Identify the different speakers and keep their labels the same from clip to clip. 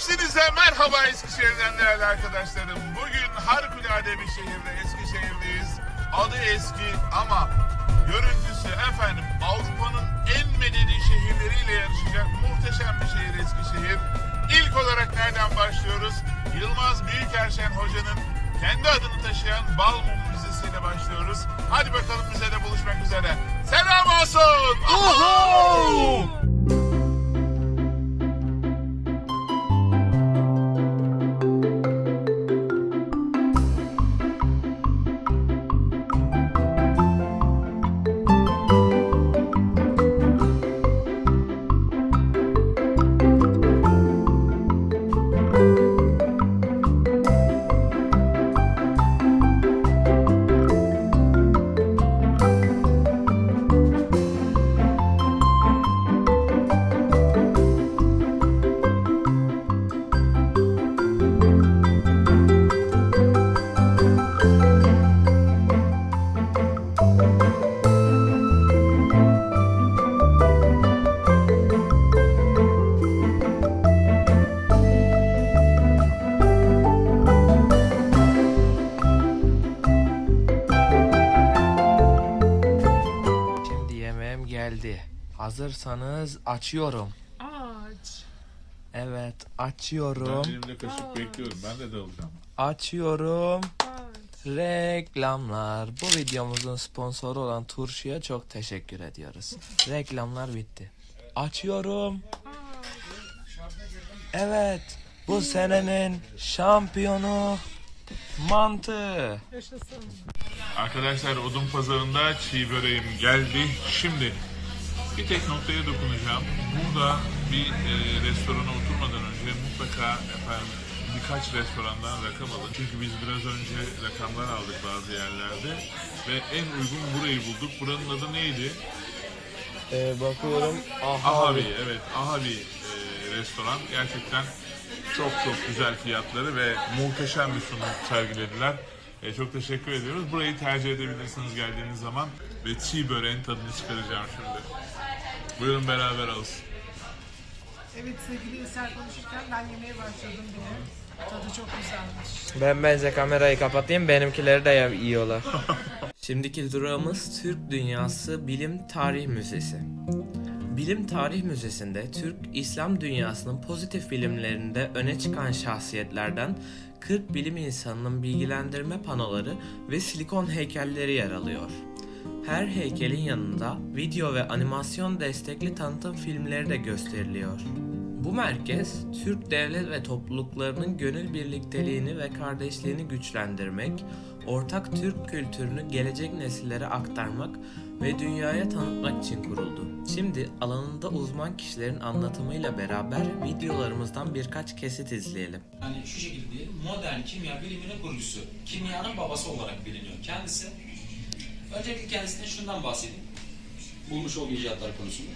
Speaker 1: Hepsinize merhaba Eskişehir'den değerli arkadaşlarım. Bugün harikulade bir şehirde Eskişehir'deyiz. Adı eski ama görüntüsü efendim Avrupa'nın en medeni şehirleriyle yarışacak muhteşem bir şehir Eskişehir. İlk olarak nereden başlıyoruz? Yılmaz Büyükerşen Hoca'nın kendi adını taşıyan Bal Mum Müzesi'yle başlıyoruz. Hadi bakalım müzede buluşmak üzere. Selam olsun! Oho!
Speaker 2: Hazırsanız açıyorum.
Speaker 3: Aç.
Speaker 2: Evet açıyorum.
Speaker 1: Ben elimde kaşık bekliyorum. Ben de dalacağım.
Speaker 2: Açıyorum.
Speaker 3: Aç.
Speaker 2: Reklamlar. Bu videomuzun sponsoru olan Turşu'ya çok teşekkür ediyoruz. Reklamlar bitti. Açıyorum. Evet. Bu senenin şampiyonu mantı.
Speaker 3: Yaşasın.
Speaker 1: Arkadaşlar odun pazarında çiğ böreğim geldi. Şimdi bir tek noktaya dokunacağım. Burada bir e, restorana oturmadan önce mutlaka efendim birkaç restorandan rakam alın. Çünkü biz biraz önce rakamlar aldık bazı yerlerde ve en uygun burayı bulduk. Buranın adı neydi?
Speaker 2: Ee, bakıyorum.
Speaker 1: Ahavi, evet Ahavi e, restoran. Gerçekten çok çok güzel fiyatları ve muhteşem bir sunum sergilediler. E, çok teşekkür ediyoruz. Burayı tercih edebilirsiniz geldiğiniz zaman ve çiğ böreğin tadını çıkaracağım şimdi. Buyurun beraber olsun.
Speaker 3: Evet sevgili İlser konuşurken ben yemeğe başladım bile. Tadı çok güzelmiş.
Speaker 2: Ben bence kamerayı kapatayım benimkileri de yiyorlar. Şimdiki durağımız Türk Dünyası Bilim Tarih Müzesi. Bilim Tarih Müzesi'nde Türk İslam dünyasının pozitif bilimlerinde öne çıkan şahsiyetlerden 40 bilim insanının bilgilendirme panoları ve silikon heykelleri yer alıyor. Her heykelin yanında video ve animasyon destekli tanıtım filmleri de gösteriliyor. Bu merkez, Türk devlet ve topluluklarının gönül birlikteliğini ve kardeşliğini güçlendirmek, ortak Türk kültürünü gelecek nesillere aktarmak ve dünyaya tanıtmak için kuruldu. Şimdi alanında uzman kişilerin anlatımıyla beraber videolarımızdan birkaç kesit izleyelim.
Speaker 4: Yani şu şekilde modern kimya biliminin kurucusu, kimyanın babası olarak biliniyor. Kendisi, öncelikle kendisinden şundan bahsedeyim, bulmuş olduğu icatlar konusunda.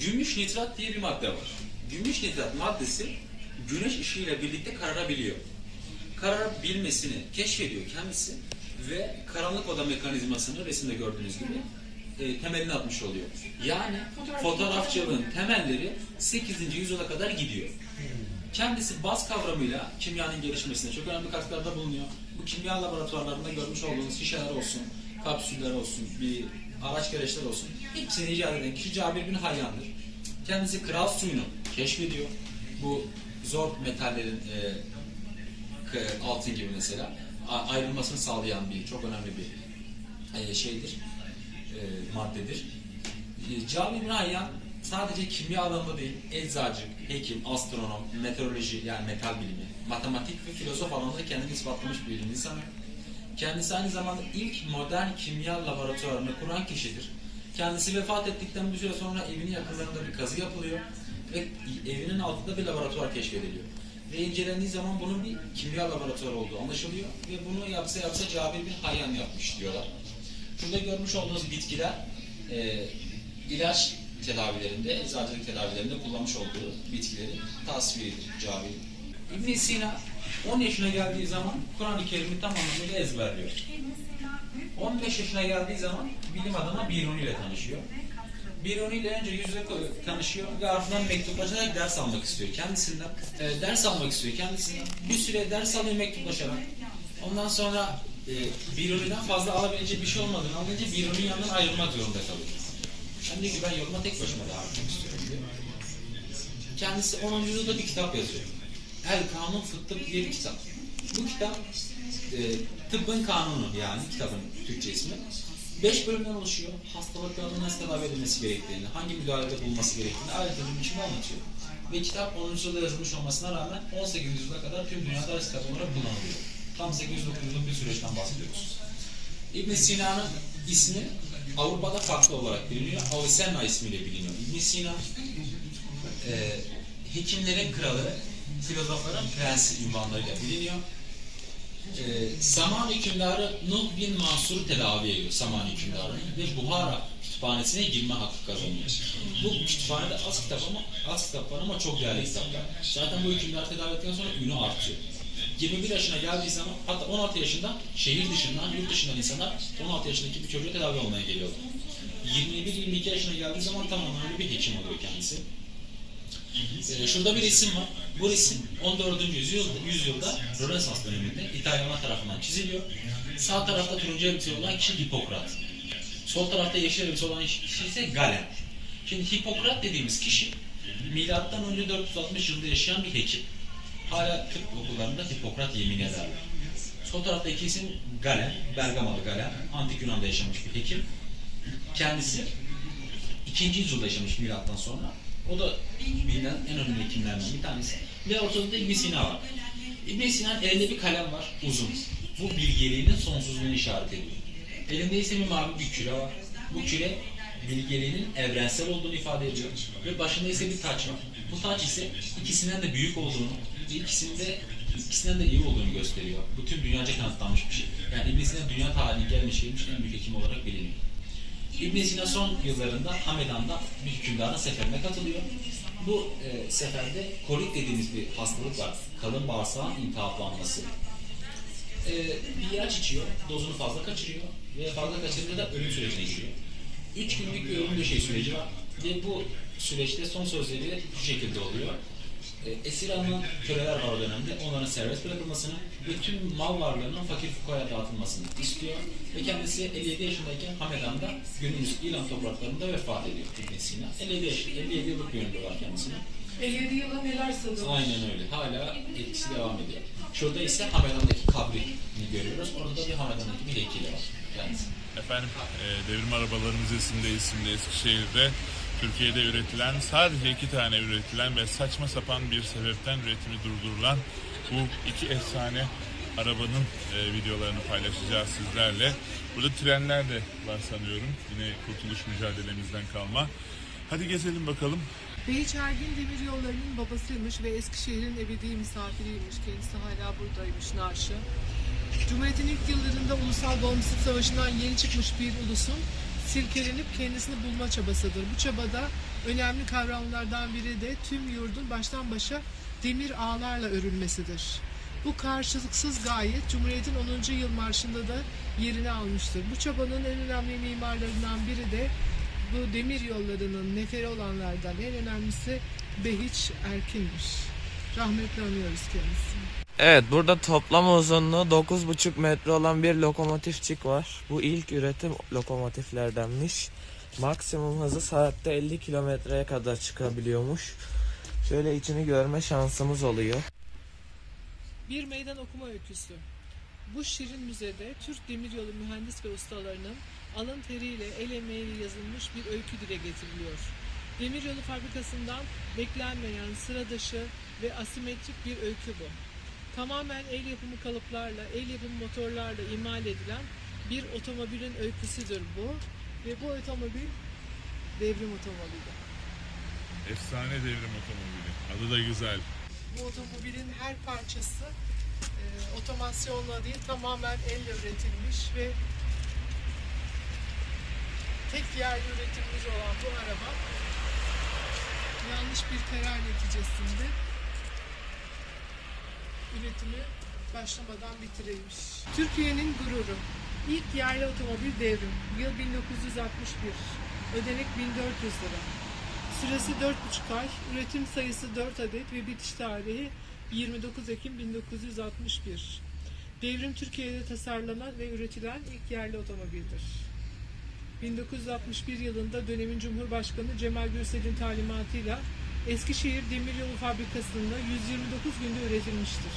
Speaker 4: Gümüş nitrat diye bir madde var. Gümüş nitrat maddesi güneş ışığıyla birlikte kararabiliyor. Kararabilmesini keşfediyor kendisi ve karanlık oda mekanizmasını resimde gördüğünüz gibi e, temelini atmış oluyor. Yani fotoğrafçılığın temelleri 8. yüzyıla kadar gidiyor. Kendisi baz kavramıyla kimyanın gelişmesine çok önemli katkılarda bulunuyor. Bu kimya laboratuvarlarında görmüş olduğunuz şişeler olsun, kapsüller olsun, bir araç gereçler olsun. Hepsini icat eden kişi Cabir bin Hayyan'dır. Kendisi kral suyunu keşfediyor. Bu zor metallerin e, altın gibi mesela ayrılmasını sağlayan bir çok önemli bir e, şeydir, e, maddedir. E, Cabir bin Hayyan sadece kimya alanında değil, eczacı, hekim, astronom, meteoroloji yani metal bilimi, matematik ve filozof alanında kendini ispatlamış bir bilim insanı. Kendisi aynı zamanda ilk modern kimya laboratuvarını kuran kişidir. Kendisi vefat ettikten bir süre sonra evinin yakınlarında bir kazı yapılıyor ve evinin altında bir laboratuvar keşfediliyor. Ve incelendiği zaman bunun bir kimya laboratuvarı olduğu anlaşılıyor ve bunu yapsa yapsa Cabir bin Hayyan yapmış diyorlar. Şurada görmüş olduğunuz bitkiler e, ilaç tedavilerinde, eczacılık tedavilerinde kullanmış olduğu bitkilerin tasviridir Cabir. ibn Sina 10 yaşına geldiği zaman Kur'an-ı Kerim'i tam anlamıyla ezberliyor. 15 yaşına geldiği zaman bilim adamı Biruni ile tanışıyor. Biruni ile önce yüz yüze tanışıyor ve ardından mektuplaşarak ders almak istiyor. Kendisinden e, ders almak istiyor. Kendisinden bir süre ders alıyor mektuplaşarak. Ondan sonra e, Biruni'den fazla alabileceği bir şey olmadığını anlayınca Biruni'nin yanından ayrılmak zorunda kalıyor. Ben diyor ki ben yoluma tek başıma devam etmek istiyorum diyor. Kendisi 10. yüzyılda bir kitap yazıyor. El Kanun Fıttık diye bir kitap. Bu kitap e, tıbbın kanunu yani kitabın Türkçe ismi. Beş bölümden oluşuyor. Hastalıkların nasıl tedavi edilmesi gerektiğini, hangi müdahalede bulunması gerektiğini ayrıntılı bir biçimde anlatıyor. Ve kitap 10. yüzyılda yazılmış olmasına rağmen 18. yüzyıla kadar tüm dünyada kitap olarak kullanılıyor. Tam 809 yıllık bir süreçten bahsediyoruz. ibn Sina'nın ismi Avrupa'da farklı olarak biliniyor. Avicenna ismiyle biliniyor. ibn Sina e, hekimlerin kralı, filozofların prensi ünvanlarıyla biliniyor. E, Saman hükümdarı Nuh bin Mansur'u tedavi ediyor Saman hükümdarı ve Buhara kütüphanesine girme hakkı kazanıyor. Bu kütüphanede az kitap ama az kitap var ama çok değerli kitaplar. Zaten bu hükümdarı tedavi ettikten sonra ünü artıyor. 21 yaşına geldiği zaman hatta 16 yaşında şehir dışından, yurt dışından insanlar 16 yaşındaki bir çocuğa tedavi olmaya geliyorlar. 21-22 yaşına geldiği zaman tamamen bir hekim oluyor kendisi. Ee, şurada bir resim var. Bu resim 14. yüzyıl, yüzyılda Rönesans döneminde İtalyanlar tarafından çiziliyor. Sağ tarafta turuncu elbise olan kişi Hipokrat. Sol tarafta yeşil elbise olan kişi ise Galen. Şimdi Hipokrat dediğimiz kişi milattan önce 460 yılında yaşayan bir hekim. Hala tıp okullarında Hipokrat yemin ederler. Sol tarafta isim Galen, Bergamalı Galen, Antik Yunan'da yaşamış bir hekim. Kendisi ikinci yüzyılda yaşamış milattan sonra. O da bilinen en önemli hekimlerden bir tanesi. Ve ortada da İbn Sina var. İbn Sina'nın elinde bir kalem var, uzun. Bu bilgeliğinin sonsuzluğunu işaret ediyor. Elinde ise bir mavi bir küre var. Bu küre bilgeliğinin evrensel olduğunu ifade ediyor. Ve başında ise bir taç var. Bu taç ise ikisinden de büyük olduğunu, ve ikisinden de iyi olduğunu gösteriyor. Bu tüm dünyaca kanıtlanmış bir şey. Yani İbn Sina dünya tarihine gelmiş gelmiş en büyük hekim olarak biliniyor. İbn Sina son yıllarında Hamedan'da bir hükümdarın seferine katılıyor. Bu e, seferde kolik dediğimiz bir hastalık var. Kalın bağırsağın iltihaplanması. E, bir ilaç içiyor, dozunu fazla kaçırıyor ve fazla kaçırınca da ölüm sürecine giriyor. Üç günlük bir ölüm döşeği süreci var ve bu süreçte son sözleri şu şekilde oluyor. E, esir alınan köleler var o dönemde. Onların serbest bırakılmasını tüm mal varlığının fakir fukara dağıtılmasını istiyor. Ve kendisi 57 yaşındayken Hamedan'da günümüz İran topraklarında vefat ediyor İbn Sina. 57, yaş, 57 yıllık bir ömrü var kendisine.
Speaker 3: 57 yıla neler sığdırmış.
Speaker 4: Aynen öyle. Hala etkisi devam ediyor. Şurada ise Hamedan'daki kabrini görüyoruz. Orada da bir Hamedan'daki bir heykeli var. Kendisi.
Speaker 1: Efendim e, Devrim Arabaları Müzesi'nde isimli Eskişehir'de Türkiye'de üretilen sadece iki tane üretilen ve saçma sapan bir sebepten üretimi durdurulan bu iki efsane arabanın e, videolarını paylaşacağız sizlerle. Burada trenler de var sanıyorum. Yine kurtuluş mücadelemizden kalma. Hadi gezelim bakalım.
Speaker 3: Behiç Ergin demir yollarının babasıymış ve Eskişehir'in ebedi misafiriymiş. Kendisi hala buradaymış Narşı. Cumhuriyet'in ilk yıllarında Ulusal Bağımsızlık Savaşı'ndan yeni çıkmış bir ulusun silkelenip kendisini bulma çabasıdır. Bu çabada önemli kavramlardan biri de tüm yurdun baştan başa demir ağlarla örülmesidir. Bu karşılıksız gayet Cumhuriyet'in 10. yıl marşında da yerini almıştır. Bu çabanın en önemli mimarlarından biri de bu demir yollarının neferi olanlardan en önemlisi Behiç Erkin'miş. Rahmetle anıyoruz kendisini.
Speaker 2: Evet burada toplam uzunluğu 9,5 metre olan bir lokomotifçik var. Bu ilk üretim lokomotiflerdenmiş. Maksimum hızı saatte 50 kilometreye kadar çıkabiliyormuş. Şöyle içini görme şansımız oluyor.
Speaker 3: Bir meydan okuma öyküsü. Bu şirin müzede Türk demiryolu mühendis ve ustalarının alın teriyle el emeğiyle yazılmış bir öykü dile getiriliyor. Demiryolu fabrikasından beklenmeyen sıra dışı ve asimetrik bir öykü bu. Tamamen el yapımı kalıplarla, el yapımı motorlarla imal edilen bir otomobilin öyküsüdür bu. Ve bu otomobil devrim otomobili.
Speaker 1: Efsane devrim otomobili. Adı da güzel.
Speaker 3: Bu otomobilin her parçası e, otomasyonla değil tamamen elle üretilmiş ve tek yerli üretilmiş olan bu araba yanlış bir karar neticesinde üretimi başlamadan bitirilmiş. Türkiye'nin gururu. İlk yerli otomobil devrim. Yıl 1961. Ödenek 1400 lira. Süresi 4,5 ay, üretim sayısı 4 adet ve bitiş tarihi 29 Ekim 1961. Devrim Türkiye'de tasarlanan ve üretilen ilk yerli otomobildir. 1961 yılında dönemin Cumhurbaşkanı Cemal Gürsel'in talimatıyla Eskişehir Demiryolu Fabrikası'nda 129 günde üretilmiştir.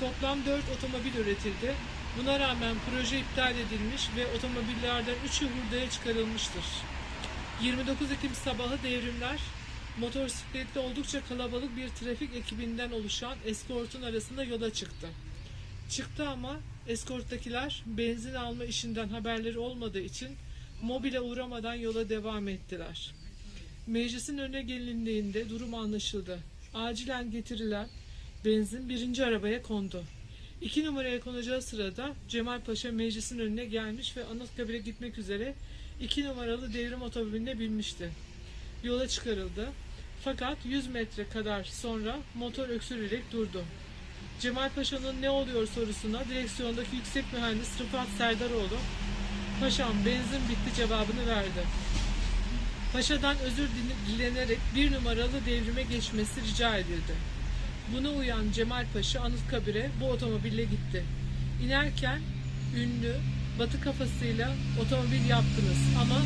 Speaker 3: Toplam 4 otomobil üretildi. Buna rağmen proje iptal edilmiş ve otomobillerden 3'ü hurdaya çıkarılmıştır. 29 Ekim sabahı devrimler motosikletli oldukça kalabalık bir trafik ekibinden oluşan eskortun arasında yola çıktı. Çıktı ama eskorttakiler benzin alma işinden haberleri olmadığı için mobile uğramadan yola devam ettiler. Meclisin önüne gelindiğinde durum anlaşıldı. Acilen getirilen benzin birinci arabaya kondu. İki numaraya konacağı sırada Cemal Paşa meclisin önüne gelmiş ve Anıtkabir'e gitmek üzere iki numaralı devrim otomobiline binmişti. Yola çıkarıldı. Fakat 100 metre kadar sonra motor öksürerek durdu. Cemal Paşa'nın ne oluyor sorusuna direksiyondaki yüksek mühendis Rıfat Serdaroğlu Paşam benzin bitti cevabını verdi. Paşa'dan özür dile- dilenerek bir numaralı devrime geçmesi rica edildi. Buna uyan Cemal Paşa Anıtkabir'e bu otomobille gitti. İnerken ünlü batı kafasıyla otomobil yaptınız ama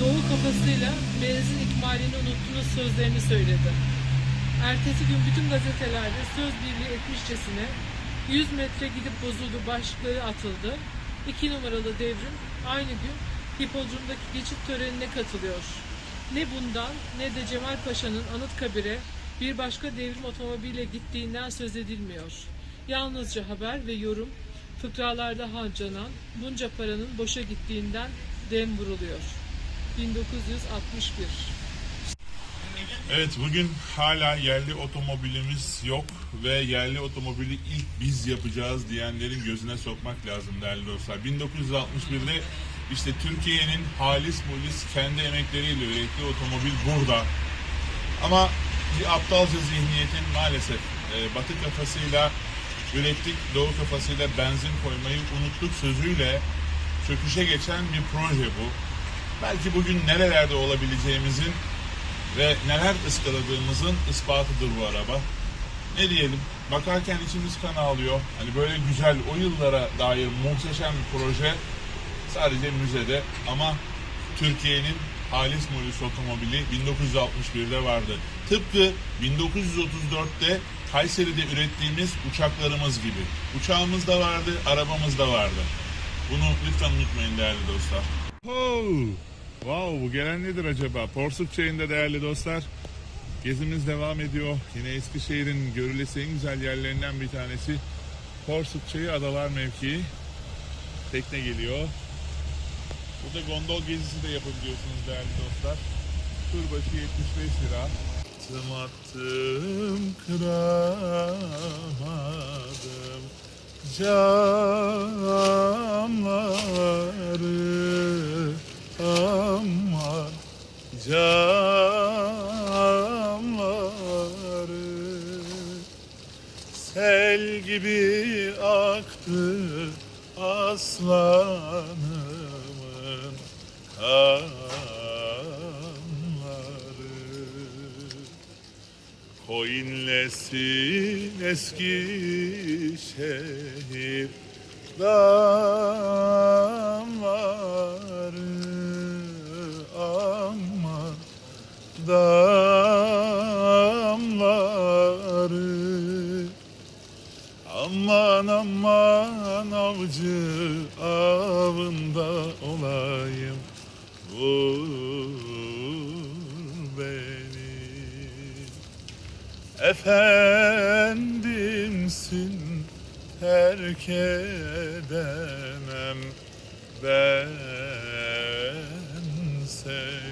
Speaker 3: doğu kafasıyla benzin ikmalini unuttunuz sözlerini söyledi. Ertesi gün bütün gazetelerde söz birliği etmişçesine 100 metre gidip bozuldu başlıkları atıldı. 2 numaralı devrim aynı gün hipodromdaki geçit törenine katılıyor. Ne bundan ne de Cemal Paşa'nın Anıtkabir'e bir başka devrim otomobiliyle gittiğinden söz edilmiyor. Yalnızca haber ve yorum fıkralarda harcanan bunca paranın boşa gittiğinden dem vuruluyor. 1961
Speaker 1: Evet bugün hala yerli otomobilimiz yok ve yerli otomobili ilk biz yapacağız diyenlerin gözüne sokmak lazım değerli dostlar. 1961'de işte Türkiye'nin halis mulis kendi emekleriyle ürettiği otomobil burada. Ama bir aptalca zihniyetin maalesef e, batı kafasıyla ürettik, doğu kafasıyla benzin koymayı unuttuk sözüyle çöküşe geçen bir proje bu. Belki bugün nerelerde olabileceğimizin ve neler ıskaladığımızın ispatıdır bu araba. Ne diyelim, bakarken içimiz kan ağlıyor. Hani böyle güzel, o yıllara dair muhteşem bir proje sadece müzede ama Türkiye'nin halis mulis otomobili 1961'de vardı. Tıpkı 1934'te Kayseri'de ürettiğimiz uçaklarımız gibi. Uçağımız da vardı, arabamız da vardı. Bunu lütfen unutmayın değerli dostlar. Oh, wow bu gelen nedir acaba? Porsuk çayında değerli dostlar. Gezimiz devam ediyor. Yine Eskişehir'in görülesi en güzel yerlerinden bir tanesi. Porsuk Çayı Adalar mevkii. Tekne geliyor. Burada gondol gezisi de yapabiliyorsunuz değerli dostlar. Tur başı 75 lira. Tım attım kıramadım camları ama camları sel gibi aktı aslanımın Koyunlesin eski şehir damları ama damları. Aman aman avcı avında olayım Vur Efendimsin terk edemem. Ben seni